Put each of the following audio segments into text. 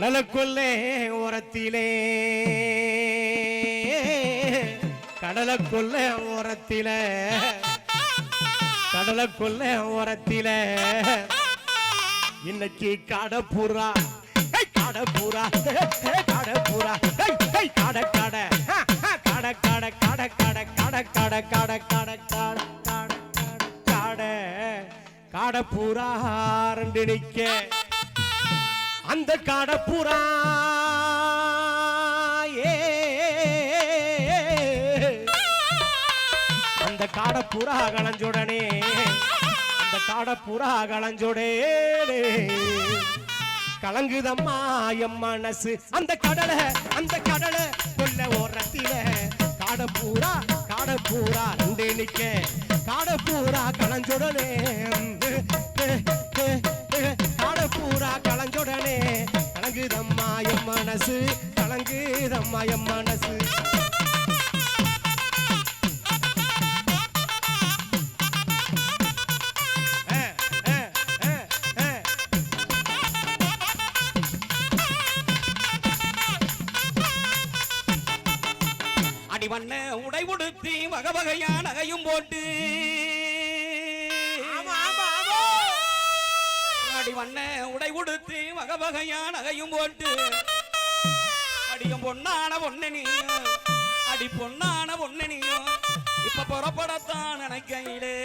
கடலுக்குள்ளே ஓரத்திலே கடலுக்குள்ளே ஓரத்திலே கடலுக்குள்ளே ஓரத்திலே இன்னைக்கு கடப்புறா கடப்புறா கடப்புறா கட கட கட கட கட கட கட கட கட கட கட கட கட கடப்புறா ரெண்டு நிக்க அந்த காடப்புறா அந்த காடப்புறா களைஞ்சுடனே. அந்த காடப்புறா களைஞ்சுடே. கலங்குதம்மா என் மனசு. அந்த கடலை அந்த கடலை கொல்ல ஓரத்தில. காடப்பூரா காடப்பூரா ரெண்டு நிக்க காடப்பூரா களைஞ்சுடனே. காடப்பூரா களைஞ்சுடனே. கலங்குதம்மா எம் மனசு கலங்குதம்மா எம் மனசு. வகை வகையா நகையும் போட்டு அடிவண்ண உடை உடுத்தி வகை வகையா நகையும் போட்டு. அடியும் பொன்னான பொன்னனியும் அடி பொன்னான பொன்னனியும் இப்ப புறப்படத்தான் நினைக்கையிலே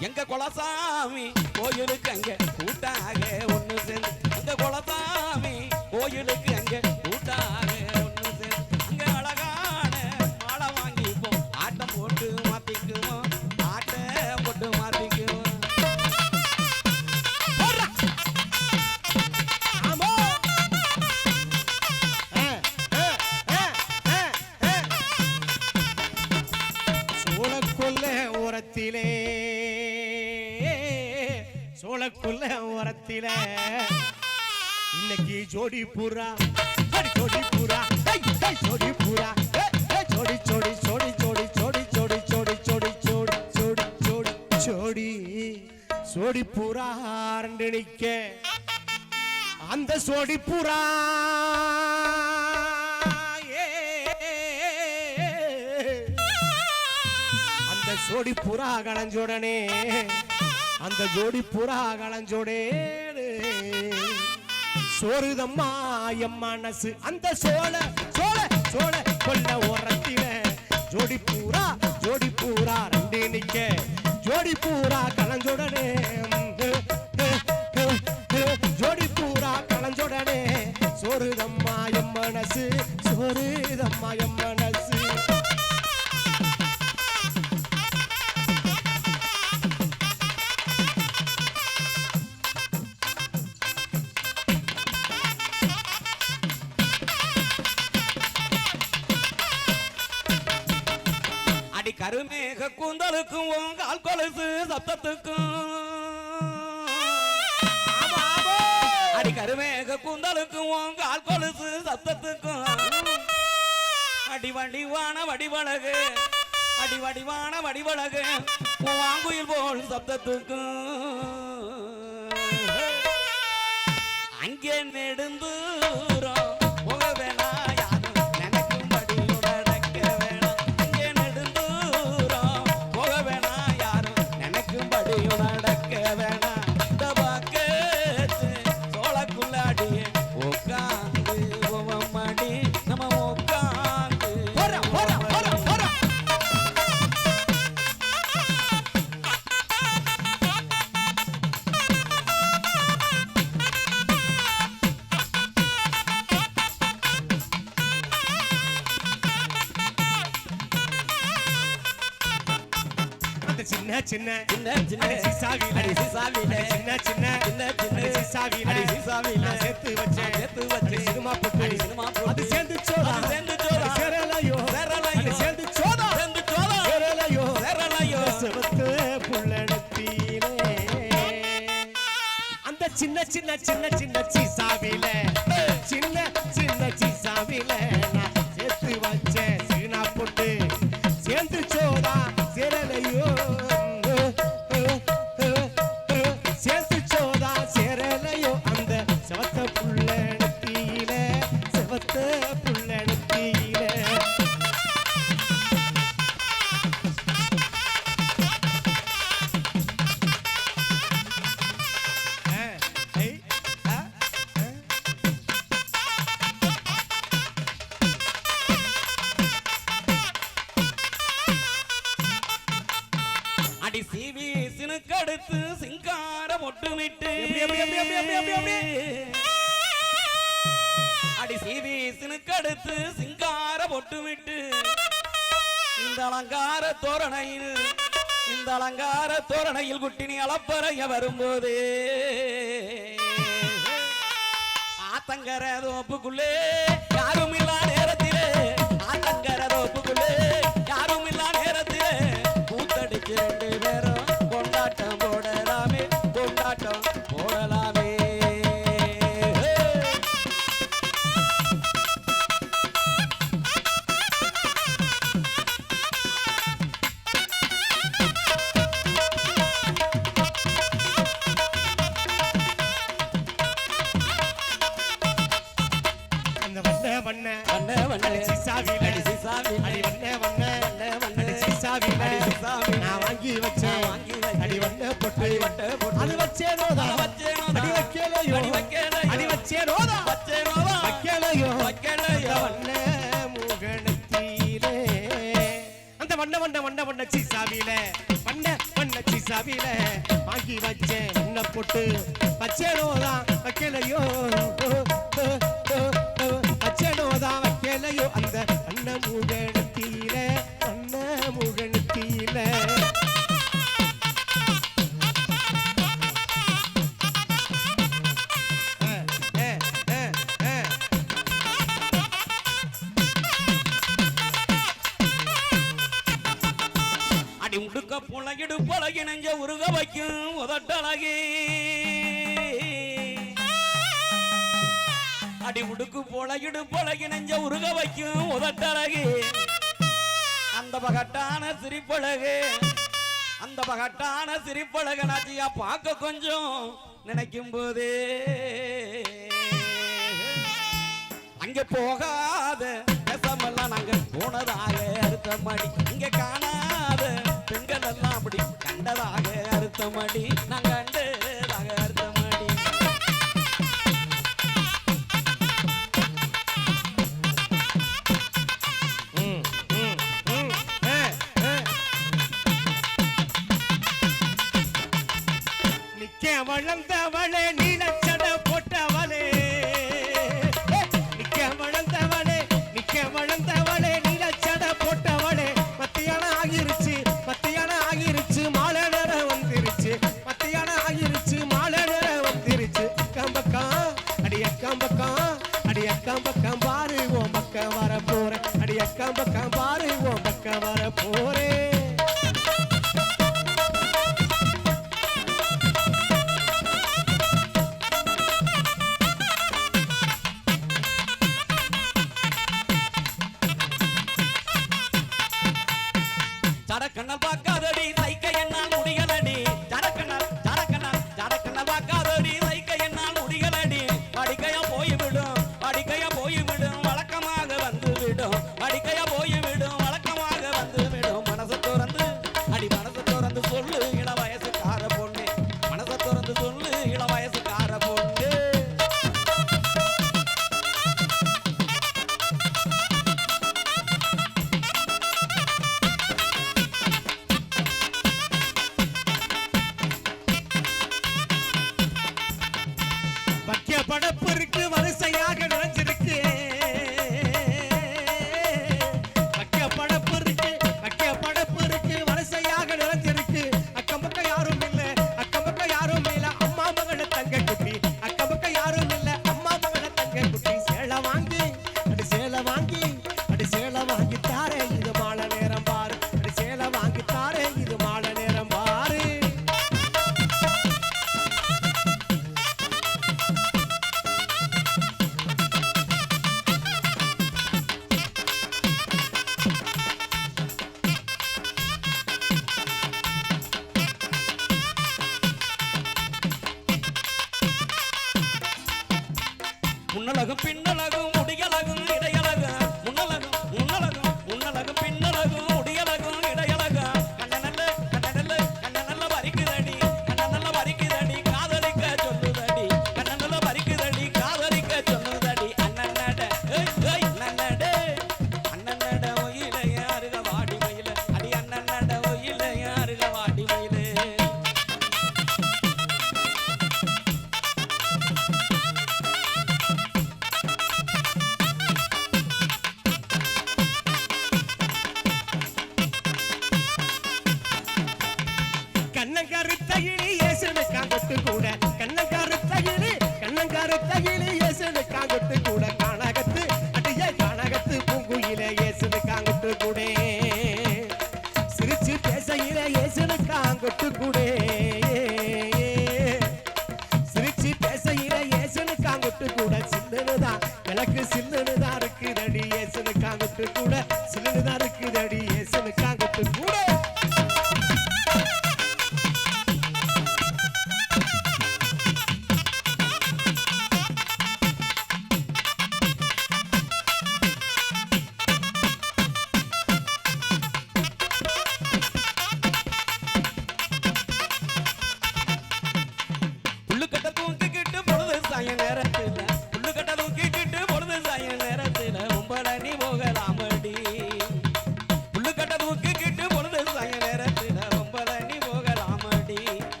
எங்க குலசாமி கோயிலுக்கு அங்க கூட்டாக ஒண்ணு சேர்ந்து எங்க குலசாமி கோயிலுக்கு அங்க கூட்டாக ஓரத்திலே சோழக்குள்ள ஓரத்திலே இன்னைக்கு ஜோடி புறா ஜோடி ஜோடி புறா ஜோடி புறா ஏய், ஏய், ஜோடி ஜோடி ஜோடி ஜோடி ஜோடி ஜோடி ஜோடி ஜோடி ஜோடி ஜோடி ஜோடி ஜோடி ஜோடி புறா ரெண்டு அந்த சோடி புறா சோடி புறா களைஞ்சோடனே அந்த ஜோடி புறா களைஞ்சோடே சோறுதம்மா என் மனசு. அந்த சோழ சோழ சோழ கொல்ல உரத்தில ஜோடி பூரா ஜோடி பூரா ரெண்டு நிக்க. ஜோடி பூரா களைஞ்சோடனே ஜோடி பூரா களைஞ்சோடனே சோறுதம்மா என் மனசு. சோறுதம்மா என் மனசு. கருமேக கூந்தலுக்கும் உன் கால் கொலுசு சப்தத்துக்கும். அடி கருமேக கூந்தலுக்கும் உன் கால் கொலுசு சப்தத்துக்கும். அடி வடிவான வடிவழகு அடி வடிவான வடிவழகு வாங்குயில் போல் சப்தத்துக்கும். அங்கே நெடுந்து சின்ன சின்ன சின்ன சின்ன இந்த அலங்கார தோரணையில் இந்த அலங்கார தோரணையில் குட்டினி அலப்பறைய வரும்போது ஆத்தங்கர தோப்புக்குள்ளே யாருமே பண்ணச்சி சாவியில பண்ண பண்ணச்சி சாவியில வாங்கி வச்சேன் முன்ன போட்டு. வச்சேனோ தான் வைக்கலையோ? நெஞ்ச உருக வைக்கும் உதட்டழகி. அடி உடுக்கு பொழகிடு பொழகி நெஞ்ச உருக வைக்கும் உதட்டழகி. அந்த பகட்டான சிரிப்பழகு. அந்த பகட்டான சிரிப்பழக நாச்சியா பார்க்க கொஞ்சம் நினைக்கும் போதே. அங்க போகாத பேசாமல்லாம் நாங்க போனதாக அர்த்தம் அடி. இங்க காணாத பெண்கள் எல்லாம் அப்படி கண்டதாக அறுத்தமடி நான் கண்டதாக அறுத்தமடி நிக்க வளர்ந்தவளே நீளத்த பேசுது காங்கிட்டு கூட.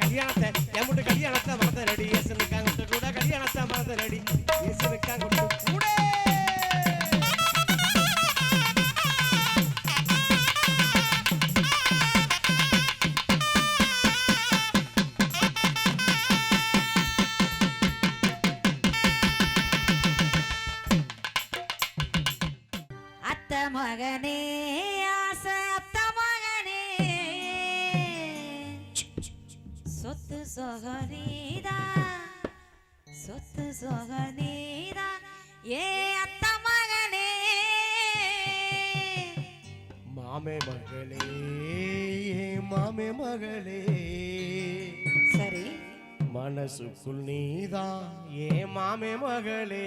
கல்யாணத்தை என் முட்டு கல்யாணத்தை வளர்த்த ரெடியே. ಸತ್ತು ಸೊಗನೀರ ಏ ಅತ್ತ ಮಗನೇ மாமே மகளே மாமே மகளே சரி மனசுக்குள் நீதான் ஏ மாமே மகளே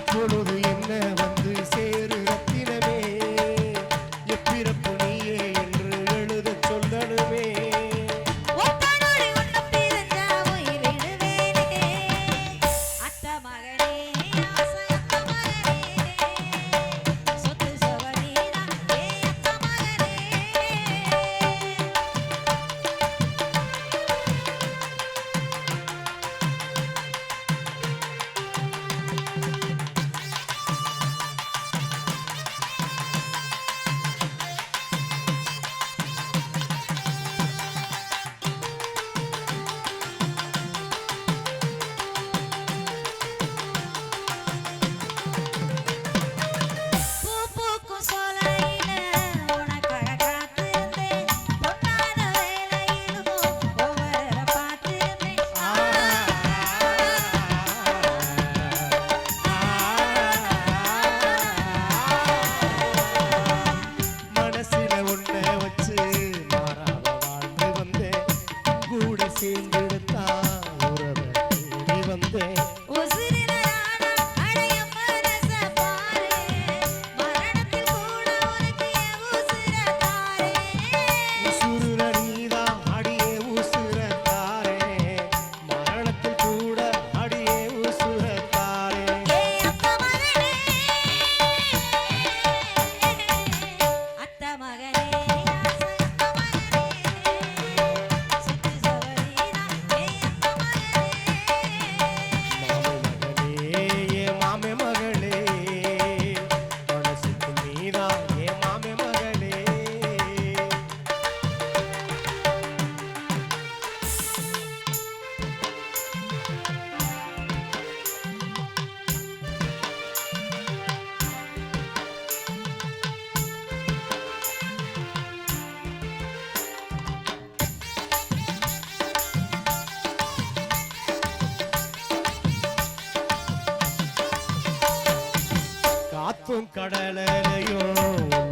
pueblo de கடலையும்